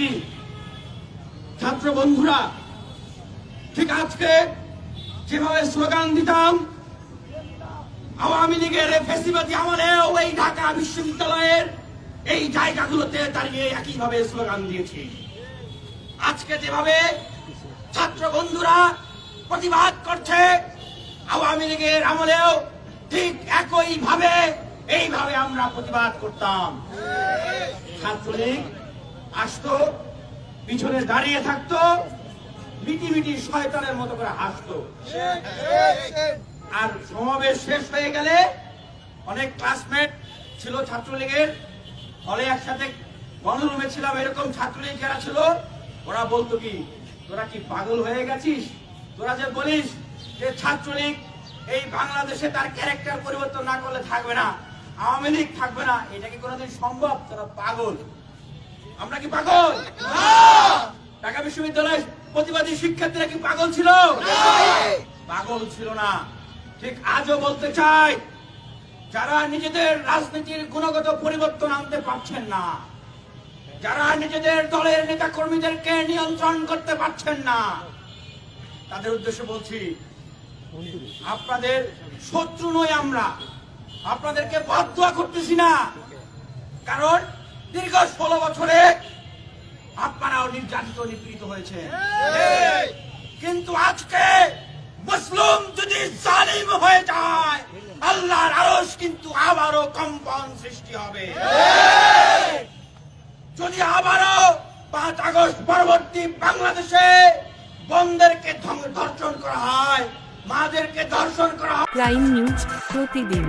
BNP ছাত্র বন্ধুরা, ঠিক আজকে যেভাবে স্লোগান দিতাম, আওয়ামী লীগের ফেসিবাদী আমলেও এই ঢাকা বিশ্ববিদ্যালয়ের এই জায়গাগুলোতে দাঁড়িয়ে একইভাবে স্লোগান দিয়েছি। আজকে যেভাবে ছাত্র বন্ধুরা প্রতিবাদ করছে, আওয়ামী লীগের আমলেও ঠিক একই ভাবে এইভাবে আমরা প্রতিবাদ করতাম। ছাত্রলীগ আসতো, পিছনে দাঁড়িয়ে থাকতো মিটি মিটি শয়তানের মতো করে হাসতো। আর সমাবেশ শেষ হয়ে গেলে অনেক ক্লাসমেট ছিল ছাত্রলীগের, হলে একসাথে গণরুমে ছিলাম, এরকম ছাত্রলীগ যারা ছিল, ওরা বলতো কি, তোরা কি পাগল হয়ে গেছিস? তোরা যে বলিস যে ছাত্রলীগ এই বাংলাদেশে তার ক্যারেক্টার পরিবর্তন না করলে থাকবে না, আওয়ামী লীগ থাকবে না, এটা কি কোনোদিন সম্ভব? তোরা পাগল। আমরা কি পাগল? ঢাকা বিশ্ববিদ্যালয়ের প্রতিবাদী শিক্ষার্থীরা কি পাগল ছিল? পাগল ছিল না। ঠিক আজও বলতে চাই যারা নিজেদের রাজনীতির গুণগত পরিবর্তন আনতে পারছেন না যারা নিজেদের দলের নেতা কর্মীদেরকে নিয়ন্ত্রণ করতে পারছেন না তাদের উদ্দেশ্যে বলছি আপনাদের শত্রু নই আমরা। আপনাদেরকে বাধ্যা করতেছি না। কারণ দীর্ঘ ষোলো বছরে আপনারাও নির্যাতিত নিপীড়িত হয়েছে কিন্তু আজকে মুসলিম যদি জালিম হয়ে যায় আল্লাহর আরশ কিন্তু আবারও কম্পন সৃষ্টি হবে। যদি আবারও পাঁচ আগস্ট পরবর্তী বাংলাদেশে বন্ধেরকে ধর্ষণ করা হয় মাদেরকে ধর্ষণ করা হয় প্রাইম নিউজ প্রতিদিন।